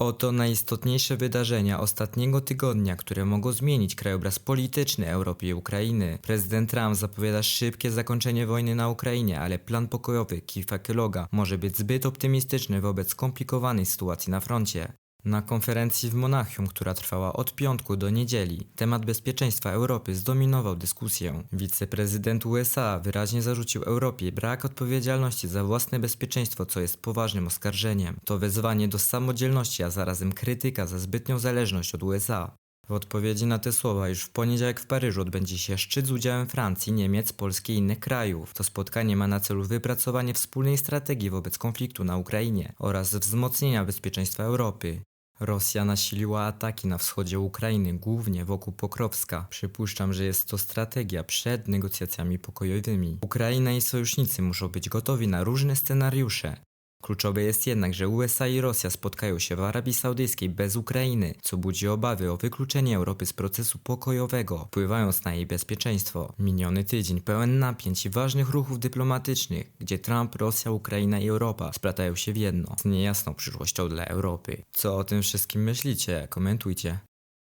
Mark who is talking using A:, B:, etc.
A: Oto najistotniejsze wydarzenia ostatniego tygodnia, które mogą zmienić krajobraz polityczny Europy i Ukrainy. Prezydent Trump zapowiada szybkie zakończenie wojny na Ukrainie, ale plan pokojowy Kifa Keloga może być zbyt optymistyczny wobec skomplikowanej sytuacji na froncie. Na konferencji w Monachium, która trwała od piątku do niedzieli, temat bezpieczeństwa Europy zdominował dyskusję. Wiceprezydent USA wyraźnie zarzucił Europie brak odpowiedzialności za własne bezpieczeństwo, co jest poważnym oskarżeniem. To wezwanie do samodzielności, a zarazem krytyka za zbytnią zależność od USA. W odpowiedzi na te słowa już w poniedziałek w Paryżu odbędzie się szczyt z udziałem Francji, Niemiec, Polski i innych krajów. To spotkanie ma na celu wypracowanie wspólnej strategii wobec konfliktu na Ukrainie oraz wzmocnienia bezpieczeństwa Europy. Rosja nasiliła ataki na wschodzie Ukrainy, głównie wokół Pokrowska. Przypuszczam, że jest to strategia przed negocjacjami pokojowymi. Ukraina i sojusznicy muszą być gotowi na różne scenariusze. Kluczowe jest jednak, że USA i Rosja spotkają się w Arabii Saudyjskiej bez Ukrainy, co budzi obawy o wykluczenie Europy z procesu pokojowego, wpływając na jej bezpieczeństwo. Miniony tydzień pełen napięć i ważnych ruchów dyplomatycznych, gdzie Trump, Rosja, Ukraina i Europa splatają się w jedno, z niejasną przyszłością dla Europy. Co o tym wszystkim myślicie? Komentujcie.